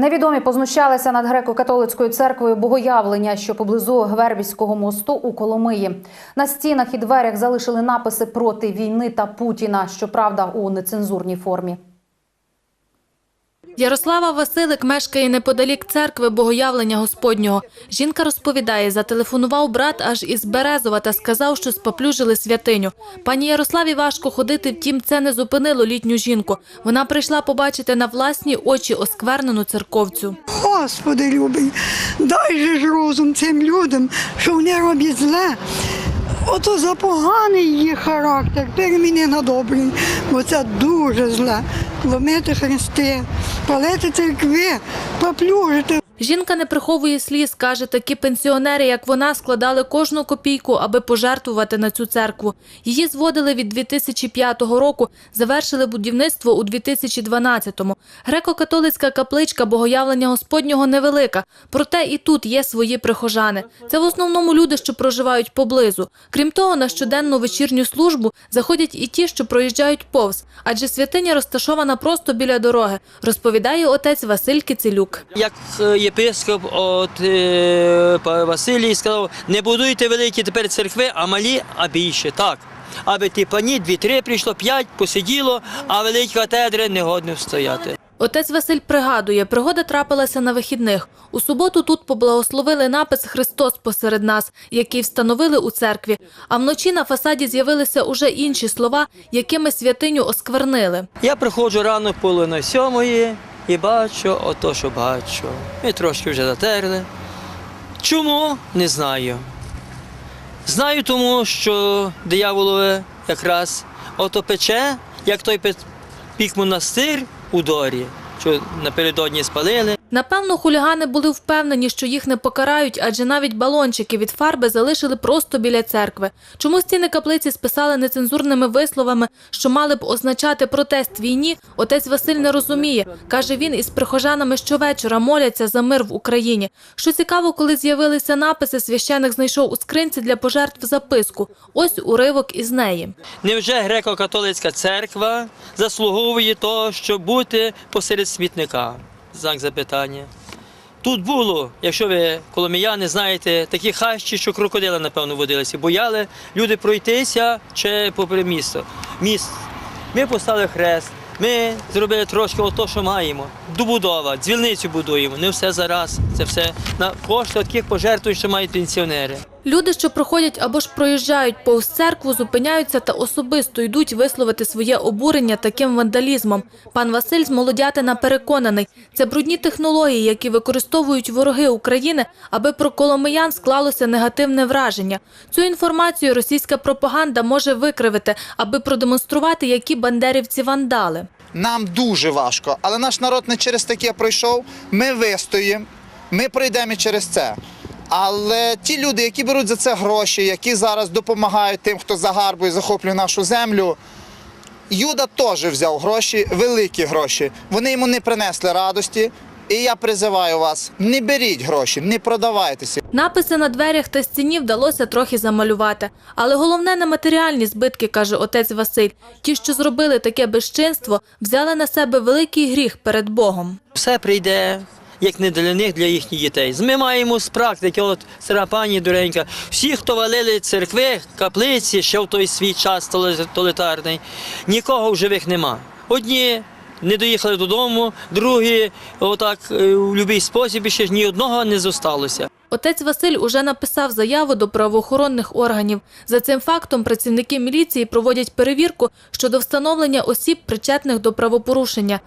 Невідомі познущалися над греко-католицькою церквою Богоявлення, що поблизу Гвербіського мосту у Коломиї. На стінах і дверях залишили написи проти війни та Путіна, щоправда, у нецензурній формі. Ярослава Василик мешкає неподалік церкви Богоявлення Господнього. Жінка розповідає, зателефонував брат аж із Березова та сказав, що споплюжили святиню. Пані Ярославі важко ходити, втім, це не зупинило літню жінку. Вона прийшла побачити на власні очі осквернену церковцю. Господи любий, дай же ж розум цим людям, що вони роблять зле. Ото за поганий її характер, переміни на добрий, бо це дуже зле. Ломити хрести, палити церкви, поплюжити. Жінка не приховує сліз, каже, такі пенсіонери, як вона, складали кожну копійку, аби пожертвувати на цю церкву. Її зводили від 2005 року, завершили будівництво у 2012-му. Греко-католицька капличка Богоявлення Господнього невелика, проте і тут є свої прихожани. Це в основному люди, що проживають поблизу. Крім того, на щоденну вечірню службу заходять і ті, що проїжджають повз, адже святиня розташована просто біля дороги, розповідає отець Василь Кицелюк. Як е, єпископ от е, Василій сказав, не будуйте великі тепер церкви, а малі, а більше. Так. Аби ті пані, дві-три прийшло, п'ять посиділо, а великі катедри не годні стояти. Отець Василь пригадує, пригода трапилася на вихідних. У суботу тут поблагословили напис Христос посеред нас, який встановили у церкві. А вночі на фасаді з'явилися уже інші слова, якими святиню осквернили. Я приходжу рано половина сьомої і бачу ото, що бачу. Ми трошки вже затерли. Чому? Не знаю. Знаю тому, що дияволове якраз ото пече, як той пік монастир у дорі, що напередодні спалили. Напевно, хулігани були впевнені, що їх не покарають, адже навіть балончики від фарби залишили просто біля церкви. Чому стіни каплиці списали нецензурними висловами, що мали б означати протест війні, отець Василь не розуміє. Каже, він із прихожанами щовечора моляться за мир в Україні. Що цікаво, коли з'явилися написи, священик знайшов у скринці для пожертв записку. Ось уривок із неї. Невже греко-католицька церква заслуговує того, щоб бути посеред смітника? Знак запитання. Тут було, якщо ви коломіяни знаєте, такі хащі, що крокодили, напевно, водилися, бояли люди пройтися чи попри місто. Міст. Ми поставили хрест, ми зробили трошки ото, що маємо. Добудова, дзвільницю будуємо, не все зараз. Це все на кошти таких пожертвувань, що мають пенсіонери. Люди, що проходять або ж проїжджають повз церкву, зупиняються та особисто йдуть висловити своє обурення таким вандалізмом. Пан Василь з Молодятина переконаний, це брудні технології, які використовують вороги України, аби про коломиян склалося негативне враження. Цю інформацію російська пропаганда може викривити, аби продемонструвати, які бандерівці вандали. Нам дуже важко, але наш народ не через таке пройшов. Ми вистоїмо, ми пройдемо і через це. Але ті люди, які беруть за це гроші, які зараз допомагають тим, хто загарбує, захоплює нашу землю. Юда теж взяв гроші, великі гроші. Вони йому не принесли радості. І я призиваю вас: не беріть гроші, не продавайтеся. Написи на дверях та стіні вдалося трохи замалювати. Але головне не матеріальні збитки, каже отець Василь. Ті, що зробили таке безчинство, взяли на себе великий гріх перед Богом. все прийде. Як не для них, для їхніх дітей. Ми маємо з практики, от стара пані дуренька, всі, хто валили церкви, каплиці, ще в той свій час тоталітарний, нікого в живих нема. Одні не доїхали додому, другі отак е, в будь-який спосіб ще ж ні одного не зосталося. Отець Василь уже написав заяву до правоохоронних органів. За цим фактом працівники міліції проводять перевірку щодо встановлення осіб, причетних до правопорушення.